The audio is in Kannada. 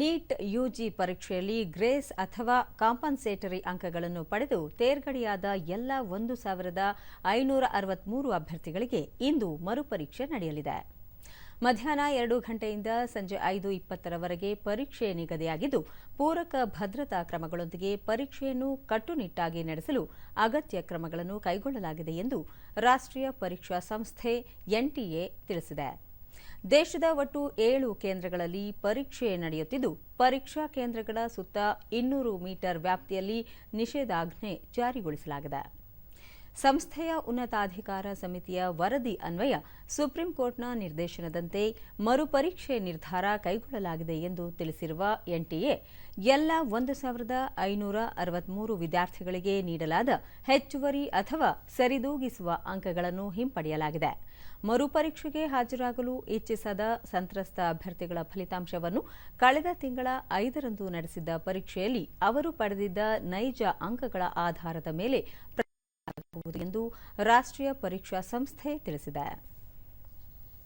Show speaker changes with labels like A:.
A: ನೀಟ್ ಯುಜಿ ಪರೀಕ್ಷೆಯಲ್ಲಿ ಗ್ರೇಸ್ ಅಥವಾ ಕಾಂಪನ್ಸೇಟರಿ ಅಂಕಗಳನ್ನು ಪಡೆದು ತೇರ್ಗಡೆಯಾದ ಎಲ್ಲ ಒಂದು ಸಾವಿರದ ಐನೂರ ಅರವತ್ಮೂರು ಅಭ್ಯರ್ಥಿಗಳಿಗೆ ಇಂದು ಮರುಪರೀಕ್ಷೆ ನಡೆಯಲಿದೆ ಮಧ್ಯಾಹ್ನ ಎರಡು ಗಂಟೆಯಿಂದ ಸಂಜೆ ಐದು ಇಪ್ಪತ್ತರವರೆಗೆ ಪರೀಕ್ಷೆ ನಿಗದಿಯಾಗಿದ್ದು ಪೂರಕ ಭದ್ರತಾ ಕ್ರಮಗಳೊಂದಿಗೆ ಪರೀಕ್ಷೆಯನ್ನು ಕಟ್ಟುನಿಟ್ಟಾಗಿ ನಡೆಸಲು ಅಗತ್ಯ ಕ್ರಮಗಳನ್ನು ಕೈಗೊಳ್ಳಲಾಗಿದೆ ಎಂದು ರಾಷ್ಟ್ರೀಯ ಪರೀಕ್ಷಾ ಸಂಸ್ಥೆ ಎನ್ಟಿಎ ತಿಳಿಸಿದೆ ದೇಶದ ಒಟ್ಟು ಏಳು ಕೇಂದ್ರಗಳಲ್ಲಿ ಪರೀಕ್ಷೆ ನಡೆಯುತ್ತಿದ್ದು ಪರೀಕ್ಷಾ ಕೇಂದ್ರಗಳ ಸುತ್ತ ಇನ್ನೂರು ಮೀಟರ್ ವ್ಯಾಪ್ತಿಯಲ್ಲಿ ನಿಷೇಧಾಜ್ಞೆ ಜಾರಿಗೊಳಿಸಲಾಗಿದೆ ಸಂಸ್ಥೆಯ ಉನ್ನತಾಧಿಕಾರ ಸಮಿತಿಯ ವರದಿ ಅನ್ವಯ ಸುಪ್ರೀಂ ಕೋರ್ಟ್ನ ನಿರ್ದೇಶನದಂತೆ ಮರುಪರೀಕ್ಷೆ ನಿರ್ಧಾರ ಕೈಗೊಳ್ಳಲಾಗಿದೆ ಎಂದು ತಿಳಿಸಿರುವ ಎನ್ಟಿಎ ಎಲ್ಲ ಒಂದು ಸಾವಿರದ ಐನೂರ ಅರವತ್ಮೂರು ವಿದ್ಯಾರ್ಥಿಗಳಿಗೆ ನೀಡಲಾದ ಹೆಚ್ಚುವರಿ ಅಥವಾ ಸರಿದೂಗಿಸುವ ಅಂಕಗಳನ್ನು ಹಿಂಪಡೆಯಲಾಗಿದೆ ಮರುಪರೀಕ್ಷೆಗೆ ಹಾಜರಾಗಲು ಇಚ್ಛಿಸದ ಸಂತ್ರಸ್ತ ಅಭ್ಯರ್ಥಿಗಳ ಫಲಿತಾಂಶವನ್ನು ಕಳೆದ ತಿಂಗಳ ಐದರಂದು ನಡೆಸಿದ್ದ ಪರೀಕ್ಷೆಯಲ್ಲಿ ಅವರು ಪಡೆದಿದ್ದ ನೈಜ ಅಂಕಗಳ ಆಧಾರದ ಮೇಲೆ ಮಾಡಲಾಗುವುದು ಎಂದು ರಾಷ್ಟ್ರೀಯ ಪರೀಕ್ಷಾ ಸಂಸ್ಥೆ ತಿಳಿಸಿದೆ